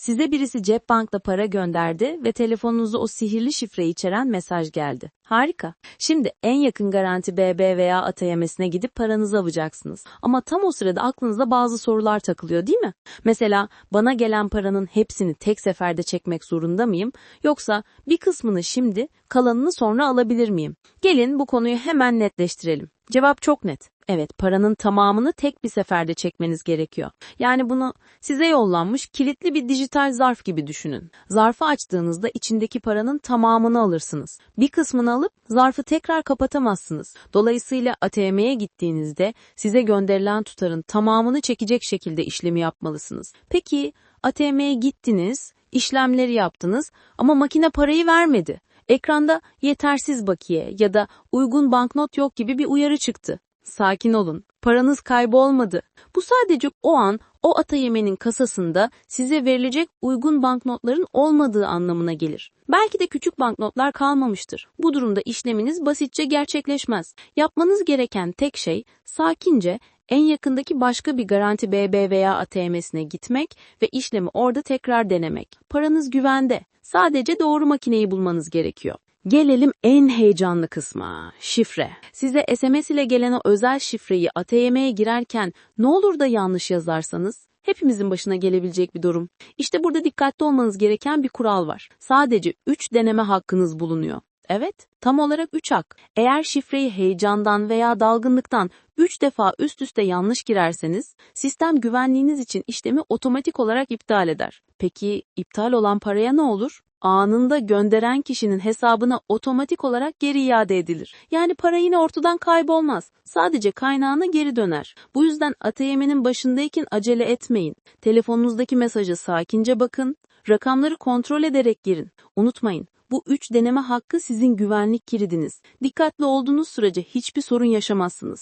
Size birisi cep bankla para gönderdi ve telefonunuza o sihirli şifreyi içeren mesaj geldi. Harika. Şimdi en yakın garanti BB veya ATM'sine gidip paranızı alacaksınız. Ama tam o sırada aklınıza bazı sorular takılıyor değil mi? Mesela bana gelen paranın hepsini tek seferde çekmek zorunda mıyım? Yoksa bir kısmını şimdi, kalanını sonra alabilir miyim? Gelin bu konuyu hemen netleştirelim. Cevap çok net. Evet, paranın tamamını tek bir seferde çekmeniz gerekiyor. Yani bunu size yollanmış kilitli bir dijital zarf gibi düşünün. Zarfı açtığınızda içindeki paranın tamamını alırsınız. Bir kısmını alıp zarfı tekrar kapatamazsınız. Dolayısıyla ATM'ye gittiğinizde size gönderilen tutarın tamamını çekecek şekilde işlemi yapmalısınız. Peki ATM'ye gittiniz, işlemleri yaptınız ama makine parayı vermedi. Ekranda yetersiz bakiye ya da uygun banknot yok gibi bir uyarı çıktı. Sakin olun. Paranız kaybolmadı. Bu sadece o an o ata yemenin kasasında size verilecek uygun banknotların olmadığı anlamına gelir. Belki de küçük banknotlar kalmamıştır. Bu durumda işleminiz basitçe gerçekleşmez. Yapmanız gereken tek şey sakince en yakındaki başka bir garanti BB veya ATM'sine gitmek ve işlemi orada tekrar denemek. Paranız güvende. Sadece doğru makineyi bulmanız gerekiyor. Gelelim en heyecanlı kısma, şifre. Size SMS ile gelen o özel şifreyi ATM'ye girerken ne olur da yanlış yazarsanız hepimizin başına gelebilecek bir durum. İşte burada dikkatli olmanız gereken bir kural var. Sadece 3 deneme hakkınız bulunuyor. Evet, tam olarak 3 hak. Eğer şifreyi heyecandan veya dalgınlıktan 3 defa üst üste yanlış girerseniz, sistem güvenliğiniz için işlemi otomatik olarak iptal eder. Peki iptal olan paraya ne olur? Anında gönderen kişinin hesabına otomatik olarak geri iade edilir. Yani para yine ortadan kaybolmaz. Sadece kaynağına geri döner. Bu yüzden ATM'nin başındayken acele etmeyin. Telefonunuzdaki mesaja sakince bakın. Rakamları kontrol ederek girin. Unutmayın, bu üç deneme hakkı sizin güvenlik kilidiniz. Dikkatli olduğunuz sürece hiçbir sorun yaşamazsınız.